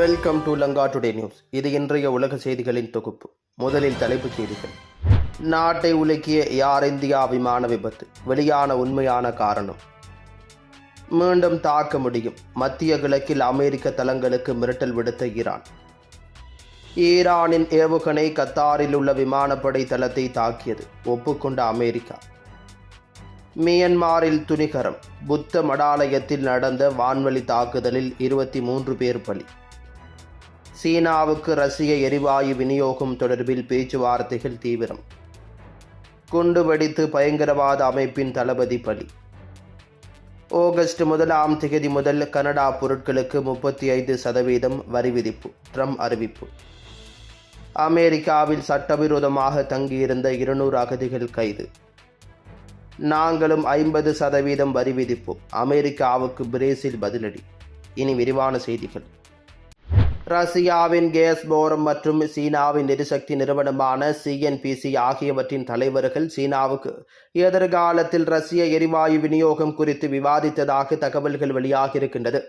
Welcome to Lanka today news இது இன்றைய உலக செய்திகளின் தொகுப்பு. முதலில் தலைப்புச் செய்திகள். நாட்டை உலுக்கிய யார் இந்தியா விமான விபத்து? வெளியான உண்மையான காரணம். மீண்டும் தாக்க முடியும். மத்திய கிழக்கில் அமெரிக்க தளங்களுக்கு மிரட்டல் விடுத்த ஈரான். ஈரானின் ஏவுகணை கத்தாரில் உள்ள விமானப்படை தளத்தை தாக்கியது. ஒப்புக்கொண்ட அமெரிக்கா. மியன்மாரில் துணிகரம். புத்த மடாலயத்தில் நடந்த வான்வழி தாக்குதலில் இருபத்தி மூன்று பேர் பலி. சீனாவுக்கு ரஷ்ய எரிவாயு விநியோகம் தொடர்பில் பேச்சுவார்த்தைகள் தீவிரம். குண்டு வெடித்து பயங்கரவாத அமைப்பின் தளபதி பலி. ஆகஸ்ட் முதலாம் திகதி முதல் கனடா பொருட்களுக்கு முப்பத்தி ஐந்து சதவீதம் வரி விதிப்பு ட்ரம்ப் அறிவிப்பு. அமெரிக்காவில் சட்டவிரோதமாக தங்கியிருந்த இருநூறு அகதிகள் கைது. நாங்களும் ஐம்பது சதவீதம் வரி விதிப்போம் அமெரிக்காவுக்கு பிரேசில் பதிலடி. இனி விரிவான செய்திகள். ரஷ்யாவின் கேஸ்போரம் மற்றும் சீனாவின் எரிசக்தி நிறுவனமான சிஎன்பிசி ஆகியவற்றின் தலைவர்கள் சீனாவுக்கு எதிர்காலத்தில் ரஷ்ய எரிவாயு விநியோகம் குறித்து விவாதித்ததாக தகவல்கள் வெளியாகியிருக்கின்றது.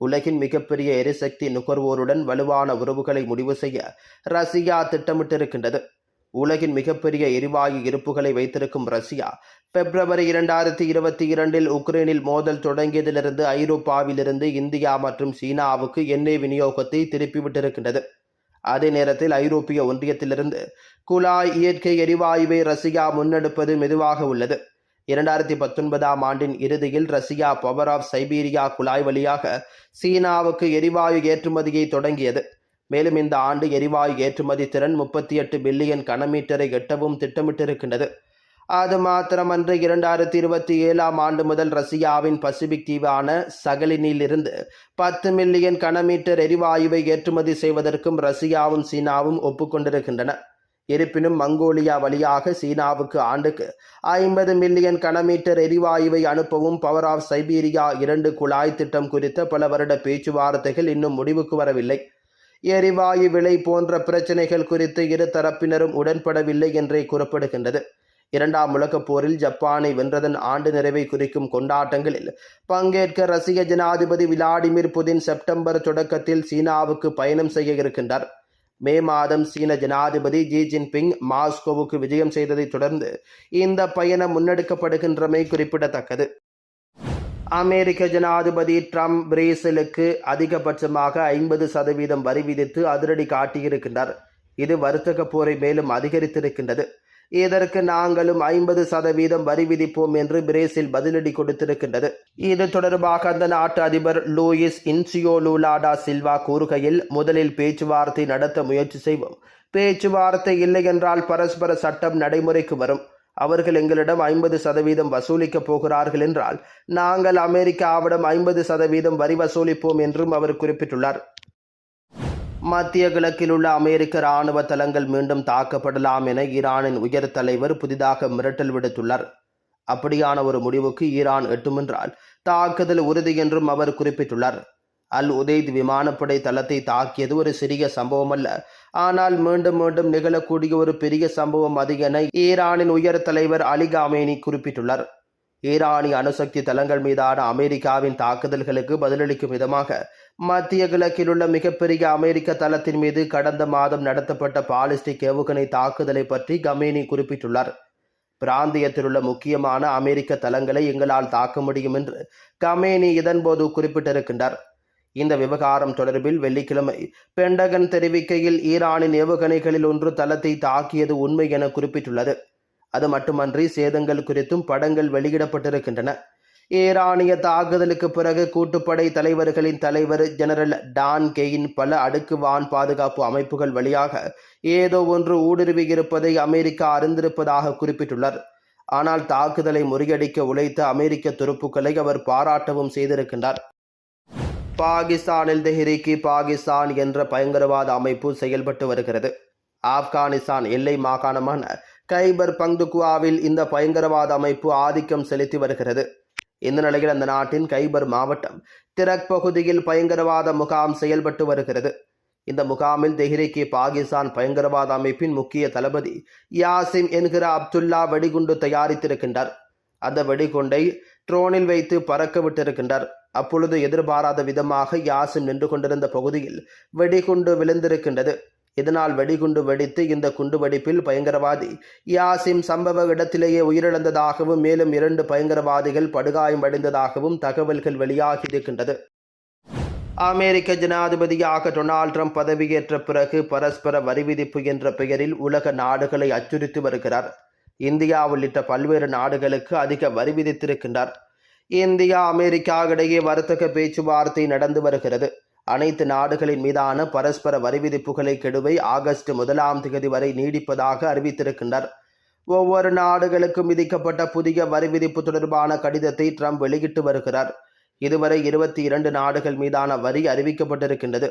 உலகின் மிகப்பெரிய எரிசக்தி நுகர்வோருடன் வலுவான உறவுகளை முடிவு செய்ய ரஷ்யா திட்டமிட்டிருக்கின்றது. உலகின் மிகப்பெரிய எரிவாயு இருப்புகளை வைத்திருக்கும் ரஷ்யா பிப்ரவரி இரண்டாயிரத்தி இருபத்தி இரண்டில் உக்ரைனில் மோதல் தொடங்கியதிலிருந்து ஐரோப்பாவிலிருந்து இந்தியா மற்றும் சீனாவுக்கு எண்ணெய் விநியோகத்தை திருப்பிவிட்டிருக்கின்றது. அதே நேரத்தில் ஐரோப்பிய ஒன்றியத்திலிருந்து குழாய் இயற்கை எரிவாயுவை ரஷ்யா முன்னெடுப்பது மெதுவாக உள்ளது. இரண்டாயிரத்தி பத்தொன்பதாம் ஆண்டின் இறுதியில் ரஷ்யா பவர் ஆஃப் சைபீரியா குழாய் வழியாக சீனாவுக்கு எரிவாயு ஏற்றுமதியை தொடங்கியது. மேலும் இந்த ஆண்டு எரிவாயு ஏற்றுமதி திறன் முப்பத்தி எட்டு பில்லியன் கனமீட்டரை எட்டவும் திட்டமிட்டிருக்கின்றது. அது மாத்திரமன்று இரண்டாயிரத்தி இருபத்தி ஏழாம் ஆண்டு முதல் ரஷ்யாவின் பசிபிக் தீவான சகலினிலிருந்து பத்து மில்லியன் கனமீட்டர் எரிவாயுவை ஏற்றுமதி செய்வதற்கும் ரஷ்யாவும் சீனாவும் ஒப்புக்கொண்டிருக்கின்றன. இருப்பினும் மங்கோலியா வழியாக சீனாவுக்கு ஆண்டுக்கு ஐம்பது மில்லியன் கனமீட்டர் எரிவாயுவை அனுப்பவும் பவர் ஆஃப் சைபீரியா இரண்டு குழாய் திட்டம் குறித்த பல வருட பேச்சுவார்த்தைகள் இன்னும் முடிவுக்கு வரவில்லை. எரிவாயு விலை போன்ற பிரச்சனைகள் குறித்து இரு தரப்பினரும் உடன்படவில்லை என்றே கூறப்படுகின்றது. இரண்டாம் உலகப் போரில் ஜப்பானை வென்றதன் ஆண்டு நிறைவை குறிக்கும் கொண்டாட்டங்களில் பங்கேற்க ரஷ்ய ஜனாதிபதி விளாடிமிர் புதின் செப்டம்பர் தொடக்கத்தில் சீனாவுக்கு பயணம் செய்ய இருக்கின்றார். மே மாதம் சீன ஜனாதிபதி ஜி ஜின்பிங் மாஸ்கோவுக்கு விஜயம் செய்ததைத் தொடர்ந்து இந்த பயணம் முன்னெடுக்கப்படுகின்றமை குறிப்பிடத்தக்கது. அமெரிக்க ஜனாதிபதி ட்ரம்ப் பிரேசிலுக்கு அதிகபட்சமாக ஐம்பது சதவீதம் வரி விதித்து அதிரடி காட்டியிருக்கின்றார். இது வர்த்தக போரை மேலும் அதிகரித்திருக்கின்றது. இதற்கு நாங்களும் ஐம்பது சதவீதம் வரி விதிப்போம் என்று பிரேசில் பதிலடி கொடுத்திருக்கின்றது. இது தொடர்பாக அந்த நாட்டு அதிபர் லூயிஸ் இன்சியோ லூலாடா சில்வா கூறுகையில் முதலில் பேச்சுவார்த்தை நடத்த முயற்சி செய்வோம். பேச்சுவார்த்தை இல்லை என்றால் பரஸ்பர சட்டம் நடைமுறைக்கு வரும். அவர்கள் எங்களிடம் ஐம்பது சதவீதம் வசூலிக்கப் போகிறார்கள் என்றால் நாங்கள் அமெரிக்காவிடம் ஐம்பது சதவீதம் வரி வசூலிப்போம் என்றும் அவர் குறிப்பிட்டுள்ளார். மத்திய கிழக்கில் உள்ள அமெரிக்க இராணுவ தளங்கள் மீண்டும் தாக்கப்படலாம் என ஈரானின் உயர் தலைவர் புதிதாக மிரட்டல் விடுத்துள்ளார். அப்படியான ஒரு முடிவுக்கு ஈரான் எட்டுமென்றால் தாக்குதல் உறுதி என்றும் அவர் குறிப்பிட்டுள்ளார். அல் உதய்த் விமானப்படை தளத்தை தாக்கியது ஒரு சிறிய சம்பவம் அல்ல ஆனால் மீண்டும் மீண்டும் நிகழக்கூடிய ஒரு பெரிய சம்பவம் அது என ஈரானின் உயர் தலைவர் அலி காமேனி குறிப்பிட்டுள்ளார். ஈரானிய அணுசக்தி தளங்கள் மீதான அமெரிக்காவின் தாக்குதல்களுக்கு பதிலளிக்கும் விதமாக மத்திய கிழக்கில் உள்ள மிகப்பெரிய அமெரிக்க தளத்தின் மீது கடந்த மாதம் நடத்தப்பட்ட பாலிஸ்டிக் ஏவுகணை தாக்குதலை பற்றி கமேனி குறிப்பிட்டுள்ளார். பிராந்தியத்தில் உள்ள முக்கியமான அமெரிக்க தளங்களை எங்களால் தாக்க முடியும் என்று கமேனி இதன்போது குறிப்பிட்டிருக்கின்றார். இந்த விவகாரம் தொடர்பில் வெள்ளிக்கிழமை பெண்டகன் தெரிவிக்கையில் ஈரானின் ஏவுகணைகளில் ஒன்று தளத்தை தாக்கியது உண்மை என குறிப்பிட்டுள்ளது. அது மட்டுமன்றி சேதங்கள் குறித்தும் படங்கள் வெளியிடப்பட்டிருக்கின்றன. ஈரானிய தாக்குதலுக்கு பிறகு கூட்டுப்படை தலைவர்களின் தலைவர் ஜெனரல் டான் கெயின் பல அடுக்கு வான் பாதுகாப்பு அமைப்புகள் வழியாக ஏதோ ஒன்று ஊடுருவி இருப்பதை அமெரிக்கா அறிந்திருப்பதாக குறிப்பிட்டுள்ளார். ஆனால் தாக்குதலை முறியடிக்க உழைத்த அமெரிக்க துருப்புக்களை அவர் பாராட்டவும் செய்திருக்கின்றார். பாகிஸ்தானில் தெஹ்ரிகி பாகிஸ்தான் என்ற பயங்கரவாத அமைப்பு செயல்பட்டு வருகிறது. ஆப்கானிஸ்தான் எல்லை மாகாணமான கைபர் பங்துகுவாவில் இந்த பயங்கரவாத அமைப்பு ஆதிக்கம் செலுத்தி வருகிறது. இந்த நிலையில் அந்த நாட்டின் கைபர் மாவட்டம் திரக் பகுதியில் பயங்கரவாத முகாம் செயல்பட்டு வருகிறது. இந்த முகாமில் தெஹ்ரிகி பாகிஸ்தான் பயங்கரவாத அமைப்பின் முக்கிய தளபதி யாசிம் என்கிற அப்துல்லா வெடிகுண்டு தயாரித்திருக்கின்றார். அந்த வெடிகுண்டை ட்ரோனில் வைத்து பறக்க விட்டிருக்கின்றார். அப்பொழுது எதிர்பாராத விதமாக யாசிம் நின்று கொண்டிருந்த பகுதியில் வெடிகுண்டு விழுந்திருக்கின்றது. இதனால் வெடிகுண்டு வெடித்து இந்த குண்டுவெடிப்பில் பயங்கரவாதி யாசிம் சம்பவ இடத்திலேயே உயிரிழந்ததாகவும் மேலும் இரண்டு பயங்கரவாதிகள் படுகாயமடைந்ததாகவும் தகவல்கள் வெளியாகியிருக்கின்றது. அமெரிக்க ஜனாதிபதியாக டொனால்ட் ட்ரம்ப் பதவியேற்ற பிறகு பரஸ்பர வரி விதிப்பு என்ற பெயரில் உலக நாடுகளை அச்சுறுத்தி வருகிறார். இந்தியா உள்ளிட்ட பல்வேறு நாடுகளுக்கு அதிக வரி விதித்திருக்கின்றார். இந்தியா அமெரிக்கா இடையே வர்த்தக பேச்சுவார்த்தை நடந்து வருகிறது. அனைத்து நாடுகளின் மீதான பரஸ்பர வரிவிதிப்புகளை கெடுவை ஆகஸ்ட் முதலாம் தேதி வரை நீடிப்பதாக அறிவித்திருக்கின்றார் ஒவ்வொரு நாடுகளுக்கும் விதிக்கப்பட்ட புதிய வரி விதிப்பு தொடர்பான கடிதத்தை ட்ரம்ப் வெளியிட்டு வருகிறார். இதுவரை இருபத்தி இரண்டு நாடுகள் மீதான வரி அறிவிக்கப்பட்டிருக்கின்றது.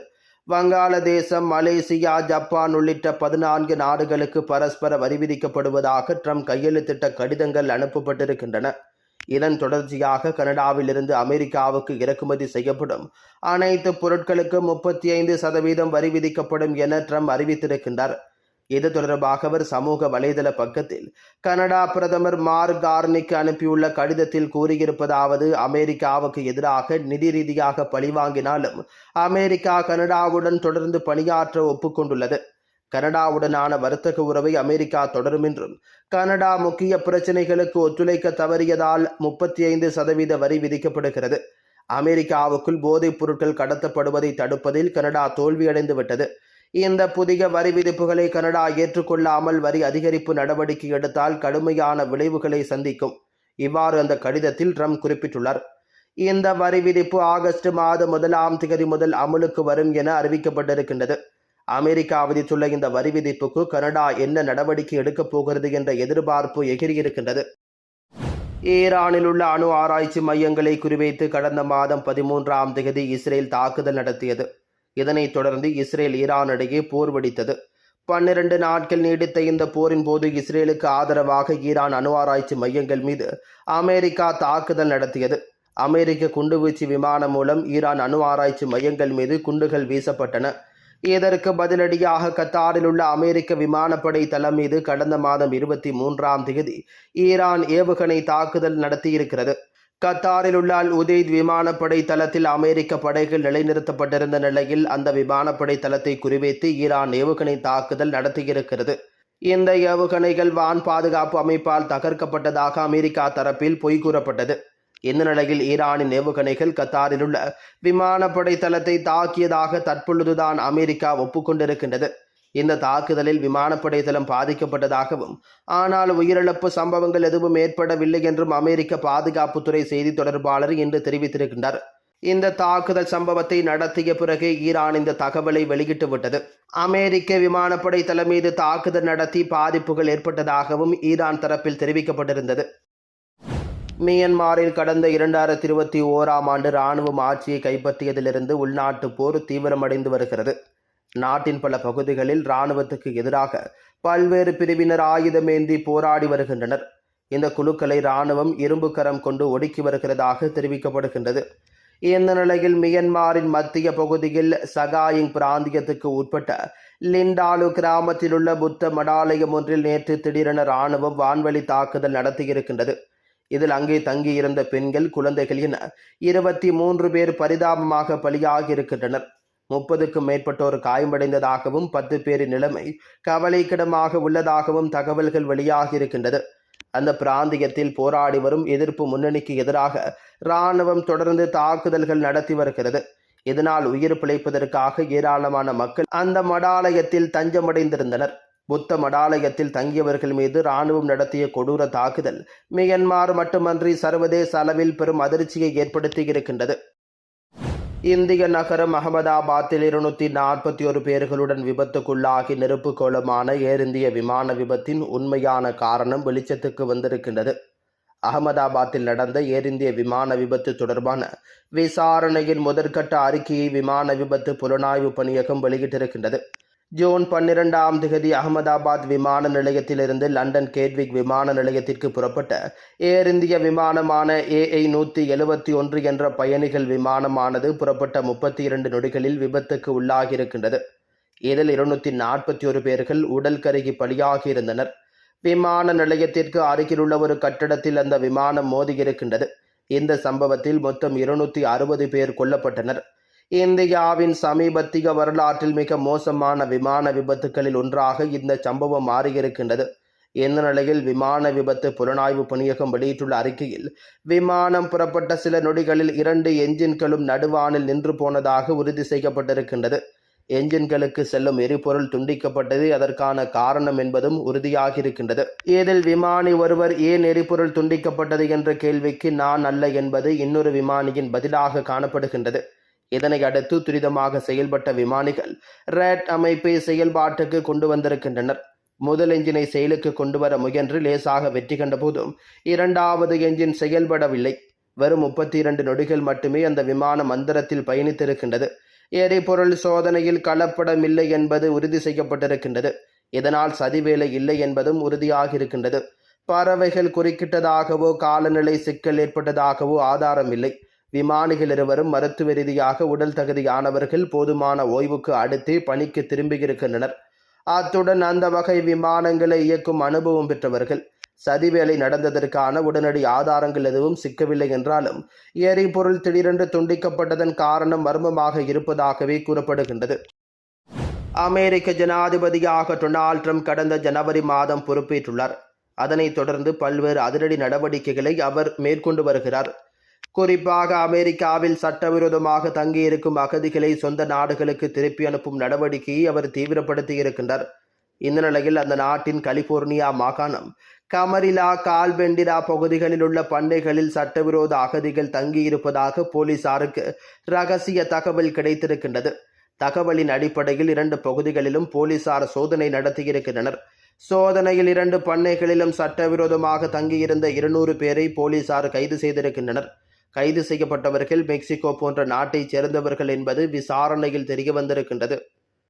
வங்காளதேசம் மலேசியா ஜப்பான் உள்ளிட்ட பதினான்கு நாடுகளுக்கு பரஸ்பர வரி விதிக்கப்படுவதாக ட்ரம்ப் கையெழுத்திட்ட கடிதங்கள் அனுப்பப்பட்டிருக்கின்றன. இதன் தொடர்ச்சியாக கனடாவிலிருந்து அமெரிக்காவுக்கு இறக்குமதி செய்யப்படும். அனைத்து பொருட்களுக்கும் முப்பத்தி ஐந்து சதவீதம் வரி விதிக்கப்படும் என ட்ரம்ப் அறிவித்திருக்கின்றார். இது தொடர்பாக அவர் சமூக வலைதள பக்கத்தில் கனடா பிரதமர் மார்க் கார்னிக்கு அனுப்பியுள்ள கடிதத்தில் கூறியிருப்பதாவது அமெரிக்காவுக்கு எதிராக நிதி ரீதியாக பழிவாங்கினாலும் அமெரிக்கா கனடாவுடன் தொடர்ந்து பணியாற்ற ஒப்புக்கொண்டுள்ளது. கனடாவுடனான வர்த்தக உறவை அமெரிக்கா தொடரும் என்றும் கனடா முக்கிய பிரச்சினைகளுக்கு ஒத்துழைக்க தவறியதால் முப்பத்தி ஐந்து சதவீத வரி விதிக்கப்படுகிறது. அமெரிக்காவுக்குள் போதைப் பொருட்கள் கடத்தப்படுவதை தடுப்பதில் கனடா தோல்வியடைந்து விட்டது இந்த புதிய வரி விதிப்புகளை கனடா ஏற்றுக்கொள்ளாமல் வரி அதிகரிப்பு நடவடிக்கை எடுத்தால் கடுமையான விளைவுகளை சந்திக்கும். இவ்வாறு அந்த கடிதத்தில் ட்ரம்ப் குறிப்பிட்டுள்ளார். இந்த வரி விதிப்பு ஆகஸ்ட் மாதம் முதலாம் தேதி முதல் அமலுக்கு வரும் என அறிவிக்கப்பட்டிருக்கின்றது. அமெரிக்கா விதித்துள்ள இந்த வரி விதிப்புக்கு கனடா என்ன நடவடிக்கை எடுக்கப் போகிறது என்ற எதிர்பார்ப்பு எகிரியிருக்கின்றது ஈரானில் உள்ள அணு ஆராய்ச்சி மையங்களை குறிவைத்து கடந்த மாதம் பதிமூன்றாம் தேதி இஸ்ரேல் தாக்குதல் நடத்தியது. இதனைத் தொடர்ந்து இஸ்ரேல் ஈரான் இடையே போர் வெடித்தது. பன்னிரண்டு நாட்கள் நீடித்த இந்த போரின் போது இஸ்ரேலுக்கு ஆதரவாக ஈரான் அணு ஆராய்ச்சி மையங்கள் மீது அமெரிக்கா தாக்குதல் நடத்தியது. அமெரிக்க குண்டுவீச்சு விமானம் மூலம் ஈரான் அணு ஆராய்ச்சி மையங்கள் மீது குண்டுகள் வீசப்பட்டன. இதற்கு பதிலடியாக கத்தாரில் உள்ள அமெரிக்க விமானப்படை தளம் மீது கடந்த மாதம் இருபத்தி மூன்றாம் தேதி ஈரான் ஏவுகணை தாக்குதல் நடத்தியிருக்கிறது. கத்தாரில் உள்ள அல் விமானப்படை தளத்தில் அமெரிக்க படைகள் நிலைநிறுத்தப்பட்டிருந்த நிலையில் அந்த விமானப்படை தளத்தை குறிவைத்து ஈரான் ஏவுகணை தாக்குதல் நடத்தியிருக்கிறது. இந்த ஏவுகணைகள் வான் பாதுகாப்பு அமைப்பால் தகர்க்கப்பட்டதாக அமெரிக்கா தரப்பில் பொய் கூறப்பட்டது. இந்த நிலையில் ஈரானின் ஏவுகணைகள் கத்தாரில் உள்ள விமானப்படை தளத்தை தாக்கியதாக தற்பொழுதுதான் அமெரிக்கா ஒப்புக்கொண்டிருக்கின்றது. இந்த தாக்குதலில் விமானப்படை தளம் பாதிக்கப்பட்டதாகவும் ஆனால் உயிரிழப்பு சம்பவங்கள் எதுவும் ஏற்படவில்லை என்றும் அமெரிக்க பாதுகாப்புத்துறை செய்தி தொடர்பாளர் இன்று தெரிவித்திருக்கின்றார். இந்த தாக்குதல் சம்பவத்தை நடத்திய பிறகு ஈரான் இந்த தகவலை வெளியிட்டு விட்டது அமெரிக்க விமானப்படை தளம் மீது தாக்குதல் நடத்தி பாதிப்புகள் ஏற்பட்டதாகவும் ஈரான் தரப்பில் தெரிவிக்கப்பட்டிருந்தது. மியன்மாரில் கடந்த இரண்டாயிரத்தி இருபத்தி ஓராம் ஆண்டு இராணுவம் ஆட்சியை கைப்பற்றியதிலிருந்து உள்நாட்டு போர் தீவிரமடைந்து வருகிறது. நாட்டின் பல பகுதிகளில் இராணுவத்துக்கு எதிராக பல்வேறு பிரிவினர் ஆயுதமேந்தி போராடி வருகின்றனர். இந்த குழுக்களை இராணுவம் இரும்பு கரம் கொண்டு ஒடுக்கி வருகிறதாக தெரிவிக்கப்படுகின்றது. இந்த நிலையில் மியன்மாரின் மத்திய பகுதியில் சகாயிங் பிராந்தியத்துக்கு உட்பட்ட லிண்டாலு கிராமத்தில் உள்ள புத்த மடாலயம் ஒன்றில் நேற்று திடீரென இராணுவம் வான்வழி தாக்குதல் நடத்தியிருக்கின்றது. இதில் அங்கே தங்கியிருந்த பெண்கள் குழந்தைகள் என இருபத்தி மூன்று பேர் பரிதாபமாக பலியாகி இருக்கின்றனர் முப்பதுக்கும் மேற்பட்டோர் காயமடைந்ததாகவும் பத்து பேரின் நிலைமை கவலைக்கிடமாக உள்ளதாகவும் தகவல்கள் வெளியாகி இருக்கின்றது அந்த பிராந்தியத்தில் போராடி வரும் எதிர்ப்பு முன்னணிக்கு எதிராக இராணுவம் தொடர்ந்து தாக்குதல்கள் நடத்தி வருகிறது. இதனால் உயிர் பிழைப்பதற்காக ஏராளமான மக்கள் அந்த மடாலயத்தில் தஞ்சமடைந்திருந்தனர். புத்த மடாலயத்தில் தங்கியவர்கள் மீது இராணுவம் நடத்திய கொடூர தாக்குதல் மியன்மார் மட்டுமன்றி சர்வதேச அளவில் பெரும் அதிர்ச்சியை ஏற்படுத்தி இருக்கின்றது இந்திய நகரம் அகமதாபாத்தில் இருநூத்தி நாற்பத்தி ஒரு பேர்களுடன் விபத்துக்குள்ளாகி நெருப்பு கோலமான ஏர் இந்திய விமான விபத்தின் உண்மையான காரணம் வெளிச்சத்துக்கு வந்திருக்கின்றது. அகமதாபாத்தில் நடந்த ஏர் இந்திய விமான விபத்து தொடர்பான விசாரணையின் முதற்கட்ட அறிக்கையை விமான விபத்து புலனாய்வு பணியகம் வெளியிட்டிருக்கின்றது. ஜூன் பன்னிரெண்டாம் திகதி அகமதாபாத் விமான நிலையத்திலிருந்து லண்டன் கேட்விக் விமான நிலையத்திற்கு புறப்பட்ட ஏர் இந்திய விமானமான ஏஐ நூற்றி எழுபத்தி ஒன்று என்ற பயணிகள் விமானமானது புறப்பட்ட முப்பத்தி இரண்டு நொடிகளில் விபத்துக்கு உள்ளாகியிருக்கின்றது. இதில் இருநூற்றி நாற்பத்தி ஒரு பேர்கள் உடல் கருகி பலியாகியிருந்தனர். விமான நிலையத்திற்கு அருகிலுள்ள ஒரு கட்டடத்தில் அந்த விமானம் மோதியிருக்கின்றது. இந்த சம்பவத்தில் மொத்தம் இருநூற்றி அறுபது பேர் கொல்லப்பட்டனர். இந்தியாவின் சமீபத்திய வரலாற்றில் மிக மோசமான விமான விபத்துகளில் ஒன்றாக இந்த சம்பவம் மாறியிருக்கின்றது. இந்த நிலையில் விமான விபத்து புலனாய்வு பணியகம் வெளியிட்டுள்ள அறிக்கையில் விமானம் புறப்பட்ட சில நொடிகளில் இரண்டு என்ஜின்களும் நடுவானில் நின்று போனதாக உறுதி செய்யப்பட்டிருக்கின்றது. என்ஜின்களுக்கு செல்லும் எரிபொருள் துண்டிக்கப்பட்டது அதற்கான காரணம் என்பதும் உறுதியாகியிருக்கின்றது. இதில் விமானி ஒருவர் ஏன் எரிபொருள் துண்டிக்கப்பட்டது என்ற கேள்விக்கு நான் அல்ல என்பது இன்னொரு விமானியின் பதிலாக காணப்படுகின்றது. இதனை அடுத்து துரிதமாக செயல்பட்ட விமானிகள் ரேட் அமைப்பை செயல்பாட்டுக்கு கொண்டு வந்திருக்கின்றனர். முதல் எஞ்சினை செயலுக்கு கொண்டு வர முயன்று லேசாக வெற்றி கண்ட போதும் இரண்டாவது எஞ்சின் செயல்படவில்லை. வெறும் முப்பத்தி இரண்டு நொடிகள் மட்டுமே அந்த விமானம் மந்திரத்தில் பயணித்திருக்கின்றது. எரிபொருள் சோதனையில் கலப்படமில்லை என்பது உறுதி செய்யப்பட்டிருக்கின்றது. இதனால் சதிவேலை இல்லை என்பதும் உறுதியாக இருக்கின்றது பறவைகள் குறுக்கிட்டதாகவோ காலநிலை சிக்கல் ஏற்பட்டதாகவோ ஆதாரம் இல்லை விமானிகள் இருவரும் மருத்துவ ரீதியாக உடல் தகுதியானவர்கள் போதுமான ஓய்வுக்கு அடுத்து பணிக்கு திரும்பியிருக்கின்றனர். அத்துடன் அந்த வகை விமானங்களை இயக்கும் அனுபவம் பெற்றவர்கள். சதிவேலை நடந்ததற்கான உடனடி ஆதாரங்கள் எதுவும் சிக்கவில்லை என்றாலும் எரிபொருள் திடீரென்று துண்டிக்கப்பட்டதன் காரணம் மர்மமாக இருப்பதாகவே கூறப்படுகின்றது. அமெரிக்க ஜனாதிபதியாக டொனால்ட் ட்ரம்ப் கடந்த ஜனவரி மாதம் பொறுப்பேற்றுள்ளார். அதனைத் தொடர்ந்து பல்வேறு அதிரடி நடவடிக்கைகளை அவர் மேற்கொண்டு வருகிறார். குறிப்பாக அமெரிக்காவில் சட்டவிரோதமாக தங்கியிருக்கும் அகதிகளை சொந்த நாடுகளுக்கு திருப்பி அனுப்பும் நடவடிக்கையை அவர் தீவிரப்படுத்தியிருக்கின்றார் இந்த நிலையில் அந்த நாட்டின் கலிபோர்னியா மாகாணம் கமரிலா கால்பெண்டிரா பகுதிகளில் உள்ள பண்ணைகளில் சட்டவிரோத அகதிகள் தங்கியிருப்பதாக போலீசாருக்கு ரகசிய தகவல் கிடைத்திருக்கின்றது. தகவலின் அடிப்படையில் இரண்டு பகுதிகளிலும் போலீசார் சோதனை நடத்தியிருக்கின்றனர். சோதனையில் இரண்டு பண்ணைகளிலும் சட்டவிரோதமாக தங்கியிருந்த இருநூறு பேரை போலீசார் கைது செய்திருக்கின்றனர். கைது செய்யப்பட்டவர்கள் மெக்சிகோ போன்ற நாட்டைச் சேர்ந்தவர்கள் என்பது விசாரணையில் தெரிய வந்திருக்கின்றது.